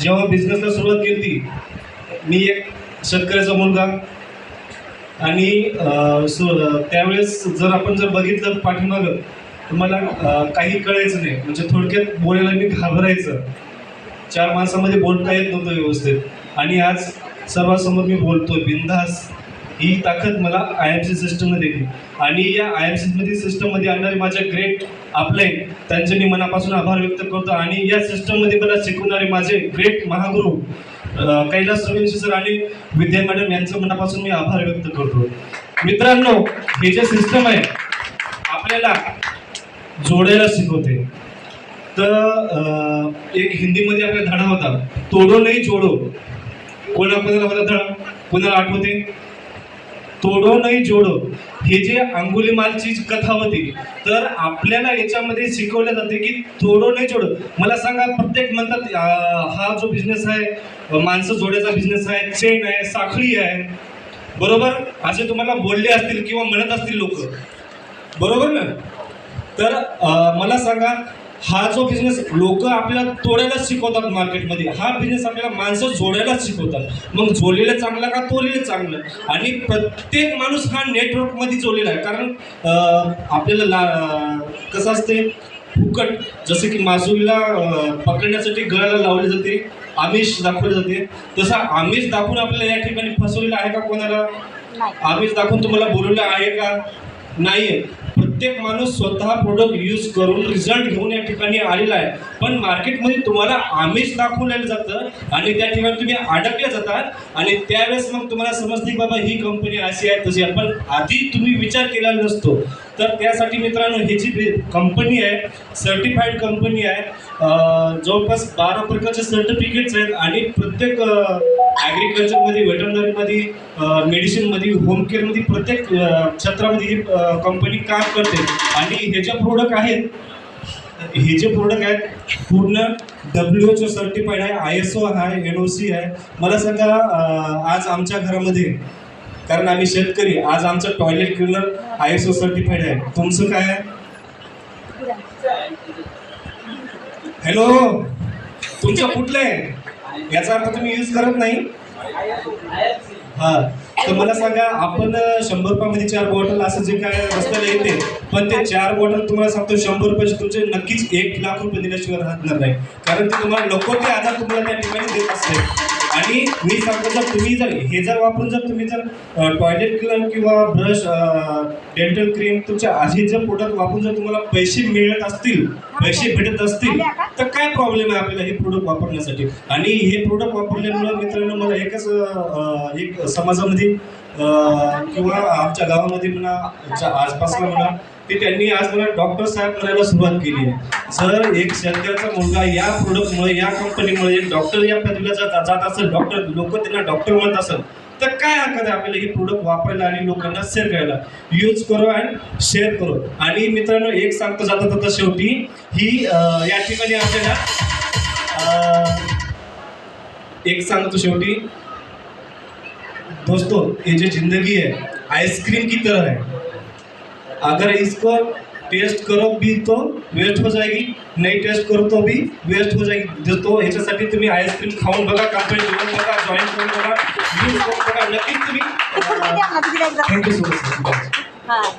जेव्हा बिझनेसला सुरुवात केली मी एक शेतकऱ्याचा मुलगा. आणि सु- त्यावेळेस जर आपण जर बघितलं तर पाठीमागं तर मला काही कळायचं नाही. म्हणजे थोडक्यात बोलायला मी घाबरायचं. चार माणसामध्ये बोलता येत नव्हतं व्यवस्थित. आणि आज सर्वांसमोर मी बोलतो बिंदास ही ताकद मला आय एम सी सिस्टममध्ये दिली आणि या आय एम सीमध्ये सिस्टममध्ये आणणारे माझे ग्रेट आपले त्यांचे मी मनापासून आभार व्यक्त करतो. आणि या सिस्टममध्ये मला शिकवणारे माझे ग्रेट महागुरु कैलास सूर्यवंशी सर आणि विद्या मॅडम यांचं मनापासून मी आभार व्यक्त करतो. मित्रांनो हे जे सिस्टम आहे आपल्याला जोडायला शिकवते. तर एक हिंदीमध्ये आपला धडा होता तोडो नाही जोडो. कोणा कोणाला होता धडा कोणाला आठवते? तोडो नाही जोडो. हे जे अंगुलीमालची कथा होती तर आपल्याला याच्यामध्ये शिकवलं जाते की तोडो नाही जोडो. मला सांगा प्रत्येक म्हणतात हा जो बिझनेस आहे माणसं जोड्याचा बिझनेस आहे चेन आहे साखळी आहे. बरोबर? असे तुम्हाला बोलले असतील किंवा म्हणत असतील लोक. बरोबर ना? तर मला सांगा हा जो बिझनेस लोक आपल्याला तोडायला शिकवतात मार्केटमध्ये हा बिझनेस आपल्याला माणसं जोडायला शिकवतात. मग जोडलेलं चांगलं का तोडलेलं चांगलं? आणि प्रत्येक माणूस हा नेटवर्कमध्ये जोडलेला आहे. कारण आपल्याला ला कसं असते फुकट जसे की मासुलीला पकडण्यासाठी गळाला लावले जाते आमिष दाखवले जाते. तसं आमिष दाखवून आपल्याला या ठिकाणी फसवलेलं आहे का कोणाला? आमिष दाखवून तुम्हाला बोलवलं आहे का? नाहीये. प्रत्येक माणूस स्वतः प्रोडक्ट यूज करून रिझल्ट घेऊन या ठिकाणी आलेला आहे. पण मार्केटमध्ये तुम्हाला आमिष दाखवलेलं जातं आणि त्या ठिकाणी तुम्ही अडकले जातात. आणि त्यावेळेस मग तुम्हाला समजते की बाबा ही कंपनी अशी आहे तशी आहे. पण आधी तुम्ही विचार केला नसतो. तर त्यासाठी मित्रांनो ही जी कंपनी आहे सर्टिफाईड कंपनी आहे जवळपास बारा प्रकारचे सर्टिफिकेट्स आहेत आणि प्रत्येक ॲग्रिकल्चरमध्ये वेटरनरीमध्ये मेडिसिनमध्ये होम केअरमध्ये प्रत्येक क्षेत्रामध्ये ही कंपनी काम करते. आणि हे जे प्रोडक्ट आहेत हे जे प्रोडक्ट आहेत पूर्ण डब्ल्यू एच ओ सर्टिफाईड आहे आय एस ओ आहे एन ओ सी आहे. मला सांगा आज आमच्या घरामध्ये कारण आम्ही शेतकरी आज आमचं toilet cleaner I S O certified आहे. तुमचं काय आहे? हॅलो तुमचं कुठलं आहे? याचा अर्थ तुम्ही यूज करत नाही? हा. तर मला सांगा आपण शंभर रुपयामध्ये चार बॉटल असं जे काय रस्त्याला येते पण ते चार बॉटल तुम्हाला सांगतो शंभर रुपयाचे तुमचे नक्कीच एक लाख रुपये दिल्याशिवाय राहणार नाही. कारण ते तुम्हाला नको ते आजार तुम्हाला त्या ठिकाणी देत असते आणि मी सांगतो जर तुम्ही जर हे जर वापरून जर तुम्ही जर टॉयलेट क्लीनर किंवा ब्रश डेंटल क्रीम तुमच्या आधी जर प्रोडक्ट वापरून जर तुम्हाला पैसे मिळत असतील पैसे भेटत असतील तर काय प्रॉब्लेम आहे आपल्याला हे प्रोडक्ट वापरण्यासाठी? आणि हे प्रोडक्ट वापरल्यामुळे मित्रांनो मला एकच एक समाजामध्ये किंवा आमच्या गावामध्ये म्हणा आमच्या आसपासला म्हणा ते त्यांनी आज मला डॉक्टर साहेब करायला सुरुवात केली. आहे सर एक शेतकऱ्याचा मुलगा या प्रोडक्टमुळे या कंपनीमुळे एक डॉक्टर या पदवीला जात जात असेल डॉक्टर लोक त्यांना डॉक्टर म्हणत असेल तर काय हरकत आहे आपल्याला हे प्रोडक्ट वापरायला आणि लोकांना शेअर करायला? यूज करो अँड शेअर करो. आणि मित्रांनो एक सांगतो जाता जाता शेवटी ही या ठिकाणी आपल्याला एक सांगतो शेवटी. दोस्तों ये जो जिंदगी है आइसक्रीम की तरह है अगर इसको टेस्ट करो भी तो वेस्ट हो जाएगी नहीं टेस्ट करो तो भी वेस्ट हो जाएगी। दोस्तों ह्याच्यासाठी तुम्ही आईस्क्रीम खाऊन बघा कंपनी घेऊन बघा जॉईन करून बघा यूज करून बघा नक्कीच तुम्ही। Thank you so much